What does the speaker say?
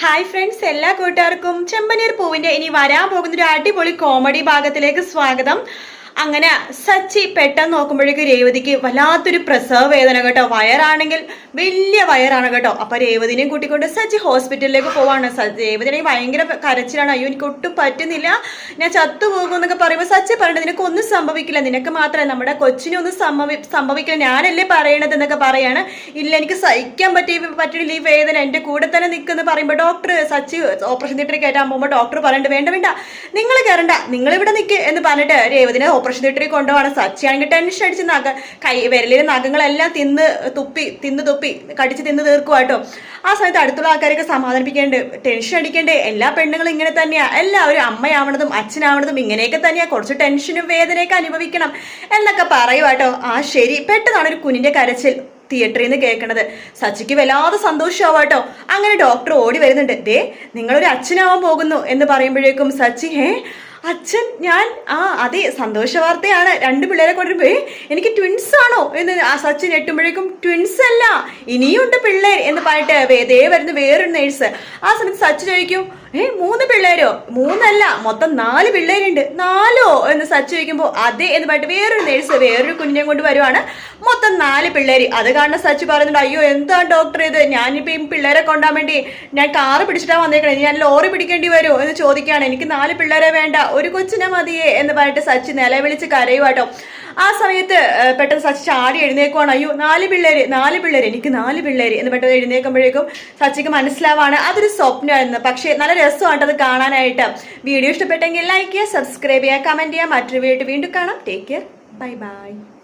Hi friends എല്ലാ കൂട്ടുകാർക്കും ചെമ്പനീർ പൂവിന്റെ ഇനി വരാൻ പോകുന്ന ഒരു അടിപൊളി കോമഡി ഭാഗത്തിലേക്ക് സ്വാഗതം. അങ്ങനെ സച്ചി പെട്ടെന്ന് നോക്കുമ്പോഴേക്കും രേവതിക്ക് വല്ലാത്തൊരു പ്രസവ വേദന കേട്ടോ. വയറാണെങ്കിൽ വലിയ വയറാണ് കേട്ടോ. അപ്പൊ രേവതിനെയും കൂട്ടിക്കൊണ്ട് സച്ചി ഹോസ്പിറ്റലിലേക്ക് പോവാണ്. രേവതിനെ ഭയങ്കര കരച്ചിലാണ്. അയ്യോ എനിക്ക് ഒട്ടും പറ്റുന്നില്ല. ഞാൻ ചത്തുപോകും എന്നൊക്കെ പറയുമ്പോൾ സച്ചി പറയണത് നിനക്ക് ഒന്നും സംഭവിക്കില്ല. നിനക്ക് മാത്രമേ നമ്മുടെ കൊച്ചിനൊന്നും സംഭവി സംഭവിക്കില്ല. ഞാനല്ലേ പറയണത് എന്നൊക്കെ പറയാണ്. ഇല്ല എനിക്ക് സഹിക്കാൻ പറ്റി പറ്റില്ല. ഈ വേദന എന്റെ കൂടെ തന്നെ നിൽക്കുന്നു പറയുമ്പോൾ ഡോക്ടർ സച്ചി ഓപ്പറേഷൻ തിയേറ്ററിൽ കയറ്റാൻ പോകുമ്പോൾ ഡോക്ടർ പറയണ്ട വേണ്ട വേണ്ട. നിങ്ങൾ കയറണ്ട. നിങ്ങൾ ഇവിടെ നിൽക്ക് എന്ന് പറഞ്ഞിട്ട് രേവതിനെ ഓപ്പറേഷൻ തിയേറ്ററിൽ കൊണ്ടുപോകണം സച്ചി ആണെങ്കിൽ ടെൻഷൻ അടിച്ച് നഖ കൈ വിരലിലെ നഖങ്ങളെല്ലാം തിന്ന് തുപ്പി തിന്ന് തുപ്പി കടിച്ച് തിന്ന് തീർക്കുക കേട്ടോ. ആ സമയത്ത് അടുത്തുള്ള ആൾക്കാരൊക്കെ സമാധാനിപ്പിക്കേണ്ടത് ടെൻഷൻ അടിക്കേണ്ടേ. എല്ലാ പെണ്ണുങ്ങളും ഇങ്ങനെ തന്നെയാ. എല്ലാവരും അമ്മയാവണതും അച്ഛനാവണതും ഇങ്ങനെയൊക്കെ തന്നെയാ. കുറച്ച് ടെൻഷനും വേദനയൊക്കെ അനുഭവിക്കണം എന്നൊക്കെ പറയുവാട്ടോ ആ ശരി പെട്ടെന്നാണ് ഒരു കുഞ്ഞിന്റെ കരച്ചിൽ തിയേറ്ററിൽ നിന്ന് കേൾക്കണത്. സച്ചിക്ക് വല്ലാതെ സന്തോഷമാവാട്ടോ അങ്ങനെ ഡോക്ടർ ഓടി വരുന്നുണ്ട്. ദേ നിങ്ങളൊരു അച്ഛനാവാൻ പോകുന്നു എന്ന് പറയുമ്പോഴേക്കും സച്ചി ഹേ അച്ഛൻ ഞാൻ ആ അതെ സന്തോഷ വാർത്തയാണ്. രണ്ട് പിള്ളേരെ കൊണ്ടുവരുമ്പോ എനിക്ക് ട്വിൻസ് ആണോ? എന്ന് ആ സച്ചിൻ എട്ടുമ്പോഴേക്കും ട്വിൻസ് അല്ല ഇനിയുണ്ട് പിള്ളേർ എന്ന് പറഞ്ഞിട്ട് വേദേ വരുന്ന വേറൊരു നേഴ്സ് ആ സമയത്ത് സച്ചി ചോദിക്കും ഏ മൂന്ന് പിള്ളേരോ? മൂന്നല്ല മൊത്തം നാല് പിള്ളേരുണ്ട്. നാലോ? എന്ന് സച്ച് ചോദിക്കുമ്പോൾ അതെ എന്ന് പറഞ്ഞിട്ട് വേറൊരു നേഴ്സ് വേറൊരു കുഞ്ഞിനെ കൊണ്ട് വരുവാണ്. മൊത്തം നാല് പിള്ളേര്. അത് കാണുന്ന സച്ച് പറയുന്നുണ്ട് അയ്യോ എന്താ ഡോക്ടർ ഇത്? ഞാനിപ്പോ ഈ പിള്ളേരെ കൊണ്ടാൻ വേണ്ടി ഞാൻ കാറ് പിടിച്ചിട്ടാ വന്നേക്കണേ. ഞാൻ ലോറി പിടിക്കേണ്ടി വരുമോ എന്ന് ചോദിക്കുകയാണ്. എനിക്ക് നാല് പിള്ളേരെ വേണ്ട. ഒരു കൊച്ചിനെ മതിയേ എന്ന് പറഞ്ഞിട്ട് സച്ച് നിലവിളിച്ച് കരയുവാട്ടോ. ആ സമയത്ത് പെട്ടെന്ന് സച്ചി ചാടി എഴുന്നേക്കുവാണ്. അയ്യോ നാല് പിള്ളേര് നാല് പിള്ളേര്. എനിക്ക് നാല് പിള്ളേർ എന്ന് പെട്ടെന്ന് എഴുന്നേക്കുമ്പോഴേക്കും സച്ചിക്ക് മനസ്സിലാവാണ് അതൊരു സ്വപ്നമായിരുന്നു പക്ഷേ നല്ല രസമാണ് അത് കാണാനായിട്ട്. വീഡിയോ ഇഷ്ടപ്പെട്ടെങ്കിൽ ലൈക്ക് ചെയ്യുക സബ്സ്ക്രൈബ് ചെയ്യുക കമന്റ് ചെയ്യുക. മറ്റൊരു വീഡിയോ വീണ്ടും കാണാം. Take care bye bye